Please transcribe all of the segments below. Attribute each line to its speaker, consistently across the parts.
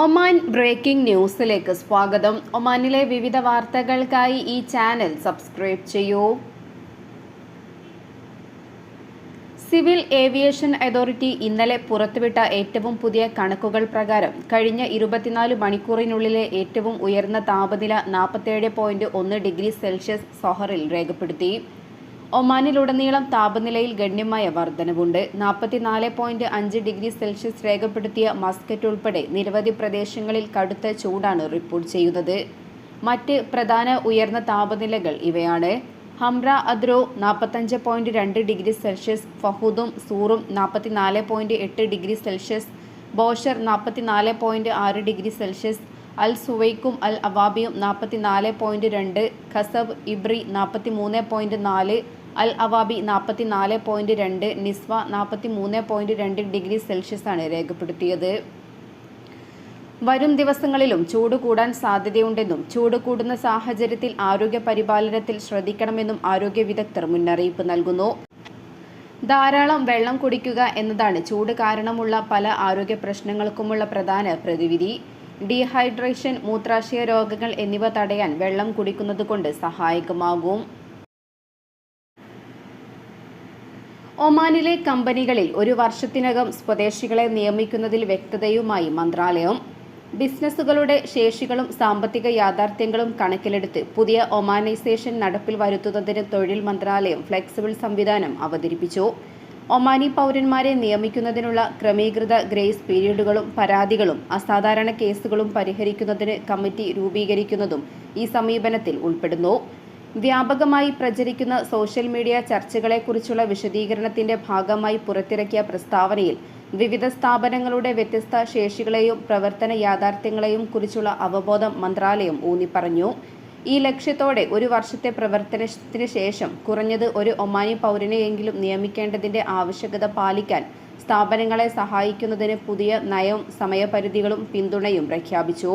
Speaker 1: Oman breaking ന്യൂസിലേക്ക് സ്വാഗതം. ഒമാനിലെ വിവിധ വാർത്തകൾക്കായി ഈ ചാനൽ സബ്സ്ക്രൈബ് ചെയ്യൂ. സിവിൽ ഏവിയേഷൻ അതോറിറ്റി ഇന്നലെ പുറത്തുവിട്ട ഏറ്റവും പുതിയ കണക്കുകൾ പ്രകാരം കഴിഞ്ഞ ഇരുപത്തിനാല് മണിക്കൂറിനുള്ളിലെ ഏറ്റവും ഉയർന്ന താപനില നാൽപ്പത്തേഴ് ഡിഗ്രി സെൽഷ്യസ് സൊഹറിൽ രേഖപ്പെടുത്തി. ഒമാനിലുടനീളം താപനിലയിൽ ഗണ്യമായ വർധനവുണ്ട്. നാൽപ്പത്തിനാല് പോയിന്റ് അഞ്ച് ഡിഗ്രി സെൽഷ്യസ് രേഖപ്പെടുത്തിയ മസ്കറ്റ് ഉൾപ്പെടെ നിരവധി പ്രദേശങ്ങളിൽ കടുത്ത ചൂടാണ് റിപ്പോർട്ട് ചെയ്യുന്നത്. മറ്റ് പ്രധാന ഉയർന്ന താപനിലകൾ ഇവയാണ്. ഹംറ അദ്രോ നാൽപ്പത്തഞ്ച് പോയിന്റ് രണ്ട് ഡിഗ്രി സെൽഷ്യസ് ഫഹൂദും സൂറും നാൽപ്പത്തിനാല് പോയിന്റ് എട്ട് ഡിഗ്രി സെൽഷ്യസ് ബോഷർ നാൽപ്പത്തിനാല് പോയിന്റ് ആറ് ഡിഗ്രി സെൽഷ്യസ് അൽ സുവൈക്കും അൽ അവാബിയും നാൽപ്പത്തിനാല് പോയിന്റ് രണ്ട് ഖസബ് ഇബ്രി നാൽപ്പത്തി മൂന്ന് പോയിന്റ് നാല് അൽ അവാബി നാൽപ്പത്തിനാല് പോയിന്റ് രണ്ട് നിസ്വ നാൽപ്പത്തി മൂന്ന് പോയിന്റ് രണ്ട് ഡിഗ്രി സെൽഷ്യസാണ് രേഖപ്പെടുത്തിയത്. വരും ദിവസങ്ങളിലും ചൂട് കൂടാൻ സാധ്യതയുണ്ടെന്നും ചൂട് കൂടുന്ന സാഹചര്യത്തിൽ ആരോഗ്യ പരിപാലനത്തിൽ ശ്രദ്ധിക്കണമെന്നും ആരോഗ്യ വിദഗ്ധർ മുന്നറിയിപ്പ് നൽകുന്നു. ധാരാളം വെള്ളം കുടിക്കുക എന്നതാണ് ചൂട് കാരണമുള്ള പല ആരോഗ്യ പ്രശ്നങ്ങൾക്കുമുള്ള പ്രധാന പ്രതിവിധി. ഡീഹൈഡ്രേഷൻ മൂത്രാശയ രോഗങ്ങൾ എന്നിവ തടയാൻ വെള്ളം കുടിക്കുന്നത് കൊണ്ട് സഹായകമാകും. ഒമാനിലെ കമ്പനികളിൽ ഒരു വർഷത്തിനകം സ്വദേശികളെ നിയമിക്കുന്നതിൽ വ്യക്തതയുമായി മന്ത്രാലയം. ബിസിനസ്സുകളുടെ ശേഷികളും സാമ്പത്തിക യാഥാർത്ഥ്യങ്ങളും കണക്കിലെടുത്ത് പുതിയ ഒമാനൈസേഷൻ നടപ്പിൽ വരുത്തുന്നതിന് തൊഴിൽ മന്ത്രാലയം ഫ്ലെക്സിബിൾ സംവിധാനം അവതരിപ്പിച്ചു. ഒമാനി പൗരന്മാരെ നിയമിക്കുന്നതിനുള്ള ക്രമീകൃത ഗ്രേസ് പീരീഡുകളും പരാതികളും അസാധാരണ കേസുകളും പരിഹരിക്കുന്നതിന് കമ്മിറ്റി രൂപീകരിക്കുന്നതും ഈ സമീപനത്തിൽ ഉൾപ്പെടുന്നു. വ്യാപകമായി പ്രചരിക്കുന്ന സോഷ്യൽ മീഡിയ ചർച്ചകളെക്കുറിച്ചുള്ള വിശദീകരണത്തിന്റെ ഭാഗമായി പുറത്തിറക്കിയ പ്രസ്താവനയിൽ വിവിധ സ്ഥാപനങ്ങളുടെ വ്യത്യസ്ത ശേഷികളെയും പ്രവർത്തന യാഥാർത്ഥ്യങ്ങളെയും കുറിച്ചുള്ള അവബോധം മന്ത്രാലയം ഊന്നിപ്പറഞ്ഞു. ഈ ലക്ഷ്യത്തോടെ ഒരു വർഷത്തെ പ്രവർത്തനത്തിന് ശേഷം കുറഞ്ഞത് ഒരു ഒമാനി പൗരനെയെങ്കിലും നിയമിക്കേണ്ടതിന്റെ ആവശ്യകത പാലിക്കാൻ സ്ഥാപനങ്ങളെ സഹായിക്കുന്നതിന് പുതിയ നയവും സമയപരിധികളും പിന്തുണയും പ്രഖ്യാപിച്ചു.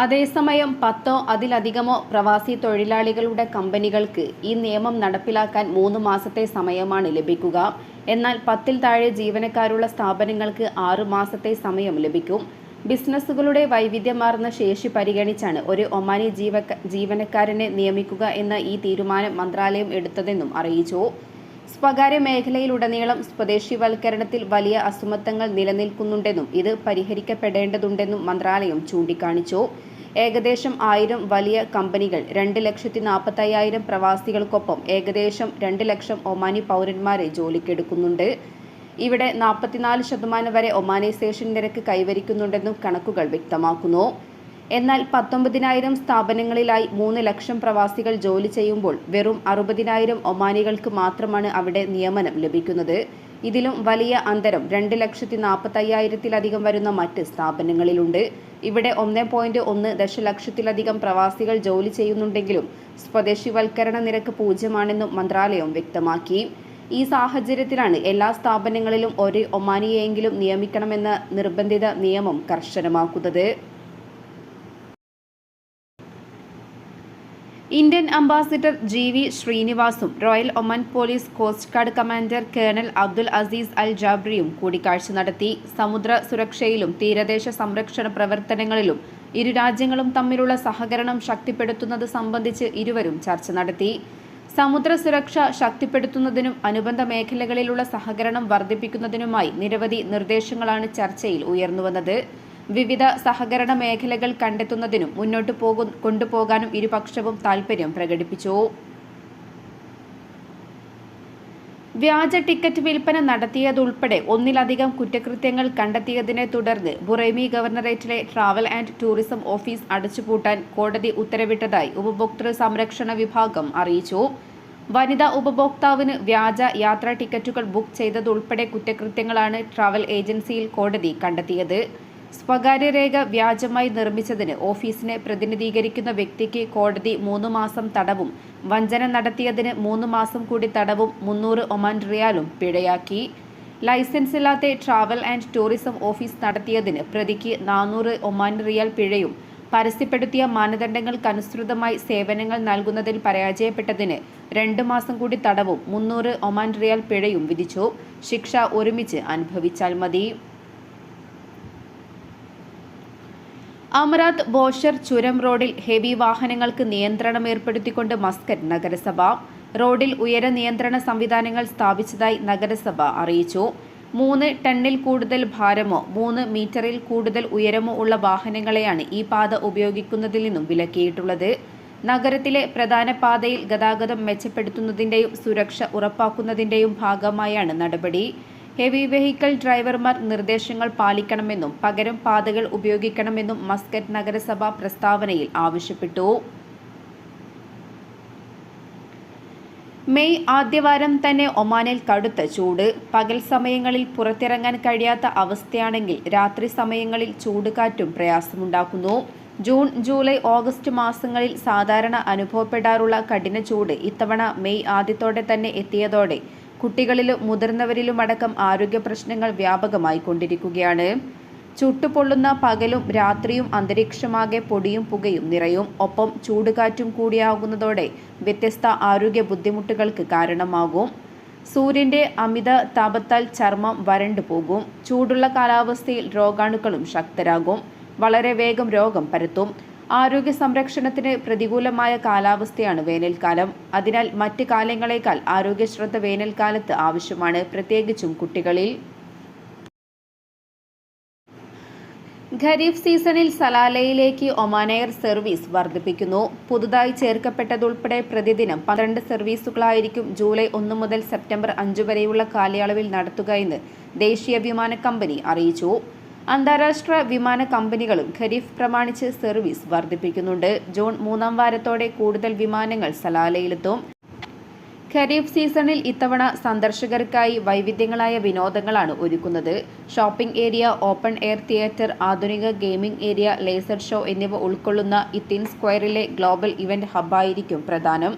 Speaker 1: അതേസമയം പത്തോ അതിലധികമോ പ്രവാസി തൊഴിലാളികളുടെ കമ്പനികൾക്ക് ഈ നിയമം നടപ്പിലാക്കാൻ മൂന്ന് മാസത്തെ സമയമാണ് ലഭിക്കുക. എന്നാൽ പത്തിൽ താഴെ ജീവനക്കാരുള്ള സ്ഥാപനങ്ങൾക്ക് ആറു മാസത്തെ സമയം ലഭിക്കും. ബിസിനസ്സുകളുടെ വൈവിധ്യമാർന്ന ശേഷി പരിഗണിച്ചാണ് ഒരു ഒമാനി ജീവക ജീവനക്കാരനെ നിയമിക്കുക എന്ന ഈ തീരുമാനം മന്ത്രാലയം എടുത്തതെന്നും അറിയിച്ചു. സ്വകാര്യ മേഖലയിലുടനീളം സ്വദേശിവൽക്കരണത്തിൽ വലിയ അസമത്വങ്ങൾ നിലനിൽക്കുന്നുണ്ടെന്നും ഇത് പരിഹരിക്കപ്പെടേണ്ടതുണ്ടെന്നും മന്ത്രാലയം ചൂണ്ടിക്കാണിച്ചു. ഏകദേശം ആയിരം വലിയ കമ്പനികൾ രണ്ട് ലക്ഷത്തി നാൽപ്പത്തയ്യായിരം പ്രവാസികൾക്കൊപ്പം ഏകദേശം രണ്ട് ലക്ഷം ഒമാനി പൗരന്മാരെ ജോലിക്കെടുക്കുന്നുണ്ട്. ഇവിടെ നാൽപ്പത്തിനാല് ശതമാനം വരെ ഒമാനൈസേഷൻ നിരക്ക് കൈവരിക്കുന്നുണ്ടെന്നും കണക്കുകൾ വ്യക്തമാക്കുന്നു. എന്നാൽ പത്തൊമ്പതിനായിരം സ്ഥാപനങ്ങളിലായി മൂന്ന് ലക്ഷം പ്രവാസികൾ ജോലി ചെയ്യുമ്പോൾ വെറും അറുപതിനായിരം ഒമാനികൾക്ക് മാത്രമാണ് അവിടെ നിയമനം ലഭിക്കുന്നത്. ഇതിലും വലിയ അന്തരം രണ്ട് ലക്ഷത്തി നാൽപ്പത്തയ്യായിരത്തിലധികം വരുന്ന മറ്റ് സ്ഥാപനങ്ങളിലുണ്ട്. ഇവിടെ ഒന്ന് പോയിന്റ് ഒന്ന് ദശലക്ഷത്തിലധികം പ്രവാസികൾ ജോലി ചെയ്യുന്നുണ്ടെങ്കിലും സ്വദേശിവൽക്കരണ നിരക്ക് പൂജ്യമാണെന്നും മന്ത്രാലയം വ്യക്തമാക്കി. ഈ സാഹചര്യത്തിലാണ് എല്ലാ സ്ഥാപനങ്ങളിലും ഒരു ഒമാനിയെങ്കിലും നിയമിക്കണമെന്ന നിർബന്ധിത നിയമം കർശനമാക്കുന്നത്. Indian ambassador G V ശ്രീനിവാസും royal Oman police coast guard commander colonel Abdul Aziz Al ജാബ്രിയും കൂടിക്കാഴ്ച നടത്തി. സമുദ്ര സുരക്ഷയിലും തീരദേശ സംരക്ഷണ പ്രവർത്തനങ്ങളിലും ഇരു രാജ്യങ്ങളും തമ്മിലുള്ള സഹകരണം ശക്തിപ്പെടുത്തുന്നത് സംബന്ധിച്ച് ഇരുവരും ചർച്ച നടത്തി. സമുദ്ര സുരക്ഷ ശക്തിപ്പെടുത്തുന്നതിനും അനുബന്ധ മേഖലകളിലുള്ള സഹകരണം വർദ്ധിപ്പിക്കുന്നതിനുമായി നിരവധി നിർദ്ദേശങ്ങളാണ് ചർച്ചയിൽ ഉയർന്നുവന്നത്. വിവിധ സഹകരണ മേഖലകൾ കണ്ടെത്തുന്നതിനും മുന്നോട്ട് പോകു കൊണ്ടുപോകാനും ഇരുപക്ഷവും താൽപ്പര്യം പ്രകടിപ്പിച്ചു. വ്യാജ ടിക്കറ്റ് വിൽപ്പന നടത്തിയതുൾപ്പെടെ ഒന്നിലധികം കുറ്റകൃത്യങ്ങൾ കണ്ടെത്തിയതിനെ തുടർന്ന് ബുറൈമി ഗവർണറേറ്റിലെ ട്രാവൽ ആൻഡ് ടൂറിസം ഓഫീസ് അടച്ചുപൂട്ടാൻ കോടതി ഉത്തരവിട്ടതായി ഉപഭോക്തൃ സംരക്ഷണ വിഭാഗം അറിയിച്ചു. വനിതാ ഉപഭോക്താവിന് വ്യാജ യാത്രാ ടിക്കറ്റുകൾ ബുക്ക് ചെയ്തതുൾപ്പെടെ കുറ്റകൃത്യങ്ങളാണ് ട്രാവൽ ഏജൻസിയിൽ കോടതി കണ്ടെത്തിയത്. സ്വകാര്യ രേഖ വ്യാജമായി നിർമ്മിച്ചതിന് ഓഫീസിനെ പ്രതിനിധീകരിക്കുന്ന വ്യക്തിക്ക് കോടതി മൂന്ന് മാസം തടവും വഞ്ചന നടത്തിയതിന് മൂന്ന് മാസം കൂടി തടവും മുന്നൂറ് ഒമാൻ റിയാലും പിഴയാക്കി. ലൈസൻസ് ഇല്ലാത്ത ട്രാവൽ ആൻഡ് ടൂറിസം ഓഫീസ് നടത്തിയതിന് പ്രതിക്ക് നാനൂറ് ഒമാൻ റിയാൽ പിഴയും. പരസ്യപ്പെടുത്തിയ മാനദണ്ഡങ്ങൾക്കനുസൃതമായി സേവനങ്ങൾ നൽകുന്നതിൽ പരാജയപ്പെട്ടതിന് രണ്ട് മാസം കൂടി തടവും മുന്നൂറ് ഒമാൻ റിയാൽ പിഴയും വിധിച്ചു. ശിക്ഷ ഒരുമിച്ച് അനുഭവിച്ചാൽ മതി. അമറാത്ത് ബോഷർ ചുരം റോഡിൽ ഹെവി വാഹനങ്ങൾക്ക് നിയന്ത്രണം ഏർപ്പെടുത്തിക്കൊണ്ട് മസ്കറ്റ് നഗരസഭ. റോഡിൽ ഉയര നിയന്ത്രണ സംവിധാനങ്ങൾ സ്ഥാപിച്ചതായി നഗരസഭ അറിയിച്ചു. മൂന്ന് ടണ്ണിൽ കൂടുതൽ ഭാരമോ മൂന്ന് മീറ്ററിൽ കൂടുതൽ ഉയരമോ ഉള്ള വാഹനങ്ങളെയാണ് ഈ പാത ഉപയോഗിക്കുന്നതിൽ നിന്നും വിലക്കിയിട്ടുള്ളത്. നഗരത്തിലെ പ്രധാന പാതയിൽ ഗതാഗതം മെച്ചപ്പെടുത്തുന്നതിന്റെയും സുരക്ഷ ഉറപ്പാക്കുന്നതിന്റെയും ഭാഗമായാണ് നടപടി. ഹെവി വെഹിക്കിൾ ഡ്രൈവർമാർ നിർദ്ദേശങ്ങൾ പാലിക്കണമെന്നും പകരം പാതകൾ ഉപയോഗിക്കണമെന്നും മസ്കറ്റ് നഗരസഭ പ്രസ്താവനയിൽ ആവശ്യപ്പെട്ടു. മെയ് ആദ്യവാരം തന്നെ ഒമാനിൽ കടുത്ത ചൂട്. പകൽ സമയങ്ങളിൽ പുറത്തിറങ്ങാൻ കഴിയാത്ത അവസ്ഥയാണെങ്കിൽ രാത്രി സമയങ്ങളിൽ ചൂടുകാറ്റും പ്രയാസമുണ്ടാക്കുന്നു. ജൂൺ ജൂലൈ ഓഗസ്റ്റ് മാസങ്ങളിൽ സാധാരണ അനുഭവപ്പെടാറുള്ള കഠിന ചൂട് ഇത്തവണ മെയ് ആദ്യത്തോടെ തന്നെ എത്തിയതോടെ കുട്ടികളിലും മുതിർന്നവരിലുമടക്കം ആരോഗ്യ പ്രശ്നങ്ങൾ വ്യാപകമായി കൊണ്ടിരിക്കുകയാണ്. ചുട്ടുപൊള്ളുന്ന പകലും രാത്രിയും അന്തരീക്ഷമാകെ പൊടിയും പുകയും നിറയും. ഒപ്പം ചൂടുകാറ്റും കൂടിയാകുന്നതോടെ വ്യത്യസ്ത ആരോഗ്യ ബുദ്ധിമുട്ടുകൾക്ക് കാരണമാകും. സൂര്യന്റെ അമിത താപത്താൽ ചർമ്മം വരണ്ടു പോകും. ചൂടുള്ള കാലാവസ്ഥയിൽ രോഗാണുക്കളും ശക്തരാകും. വളരെ വേഗം രോഗം പരത്തും. ആരോഗ്യ സംരക്ഷണത്തിന് പ്രതികൂലമായ കാലാവസ്ഥയാണ് വേനൽക്കാലം. അതിനാൽ മറ്റ് കാലങ്ങളേക്കാൾ ആരോഗ്യശ്രദ്ധ വേനൽക്കാലത്ത് ആവശ്യമാണ്. പ്രത്യേകിച്ചും കുട്ടികളിൽ. ഖരീഫ് സീസണിൽ സലാലയിലേക്ക് ഒമാൻ എയർ സർവീസ് വർദ്ധിപ്പിക്കുന്നു. പുതുതായി ചേർക്കപ്പെട്ടതുൾപ്പെടെ പ്രതിദിനം പന്ത്രണ്ട് സർവീസുകളായിരിക്കും ജൂലൈ ഒന്ന് മുതൽ സെപ്റ്റംബർ അഞ്ച് വരെയുള്ള കാലയളവിൽ നടത്തുകയെന്ന് ദേശീയ വിമാന കമ്പനി അറിയിച്ചു. അന്താരാഷ്ട്ര വിമാന കമ്പനികളും ഖരീഫ് പ്രമാണിച്ച് സർവീസ് വർദ്ധിപ്പിക്കുന്നുണ്ട്. ജൂൺ മൂന്നാം വാരത്തോടെ കൂടുതൽ വിമാനങ്ങൾ സലാലയിലെത്തും. ഖരീഫ് സീസണിൽ ഇത്തവണ സന്ദർശകർക്കായി വൈവിധ്യങ്ങളായ വിനോദങ്ങളാണ് ഒരുക്കുന്നത്. Shopping area open air theatre ആധുനിക ഗെയിമിംഗ് ഏരിയ ലേസർ ഷോ എന്നിവ ഉൾക്കൊള്ളുന്ന ഇത്തിൻ സ്ക്വയറിലെ ഗ്ലോബൽ ഇവന്റ് ഹബ്ബായിരിക്കും പ്രധാനം.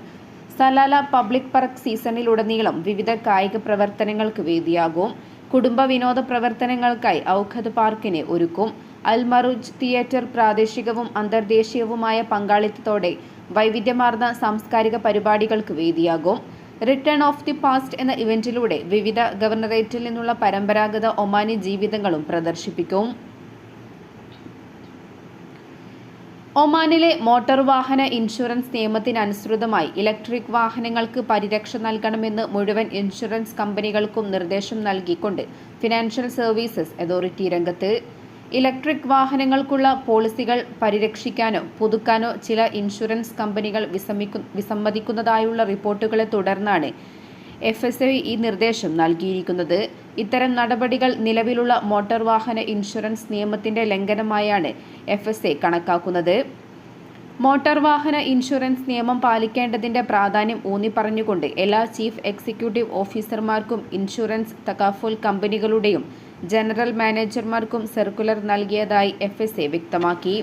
Speaker 1: സലാല പബ്ലിക് പാർക്ക് സീസണിലുടനീളം വിവിധ കായിക പ്രവർത്തനങ്ങൾക്ക് വേദിയാകും. കുടുംബ വിനോദ പ്രവർത്തനങ്ങൾക്കായി ഔഖദ് പാർക്കിനെ ഒരുക്കും. അൽമറുജ് തിയേറ്റർ പ്രാദേശികവും അന്തർദേശീയവുമായ പങ്കാളിത്തത്തോടെ വൈവിധ്യമാർന്ന സാംസ്കാരിക പരിപാടികൾക്ക് വേദിയാകും. റിട്ടേൺ ഓഫ് ദി പാസ്റ്റ് എന്ന ഇവന്റിലൂടെ വിവിധ ഗവർണറേറ്റിൽ നിന്നുള്ള പരമ്പരാഗത ഒമാനി ജീവിതങ്ങളും പ്രദർശിപ്പിക്കും. ഒമാനിലെ മോട്ടോർ വാഹന ഇൻഷുറൻസ് നിയമത്തിനനുസൃതമായി ഇലക്ട്രിക് വാഹനങ്ങൾക്ക് പരിരക്ഷ നൽകണമെന്ന് മുഴുവൻ ഇൻഷുറൻസ് കമ്പനികൾക്കും നിർദ്ദേശം നൽകിക്കൊണ്ട് ഫിനാൻഷ്യൽ സർവീസസ് അതോറിറ്റി രംഗത്ത്. ഇലക്ട്രിക് വാഹനങ്ങൾക്കുള്ള പോളിസികൾ പരിരക്ഷിക്കാനോ പുതുക്കാനോ ചില ഇൻഷുറൻസ് കമ്പനികൾ വിസമ്മിക്കു വിസമ്മതിക്കുന്നതായുള്ള റിപ്പോർട്ടുകളെ തുടർന്നാണ് എഫ് എസ് ഐ ഈ നിർദ്ദേശം നൽകിയിരിക്കുന്നത്. ഇത്തരം നടപടികൾ നിലവിലുള്ള മോട്ടോർ വാഹന ഇൻഷുറൻസ് നിയമത്തിന്റെ ലംഘനമായാണ് എഫ് എസ് എ കണക്കാക്കുന്നത്. മോട്ടോർ വാഹന ഇൻഷുറൻസ് നിയമം പാലിക്കേണ്ടതിന്റെ പ്രാധാന്യം ഊന്നി പറഞ്ഞുകൊണ്ട് എല്ലാ ചീഫ് എക്സിക്യൂട്ടീവ് ഓഫീസർമാർക്കും ഇൻഷുറൻസ് തകാഫുൽ കമ്പനികളുടെയും ജനറൽ മാനേജർമാർക്കും സർക്കുലർ നൽകിയതായി എഫ് വ്യക്തമാക്കി.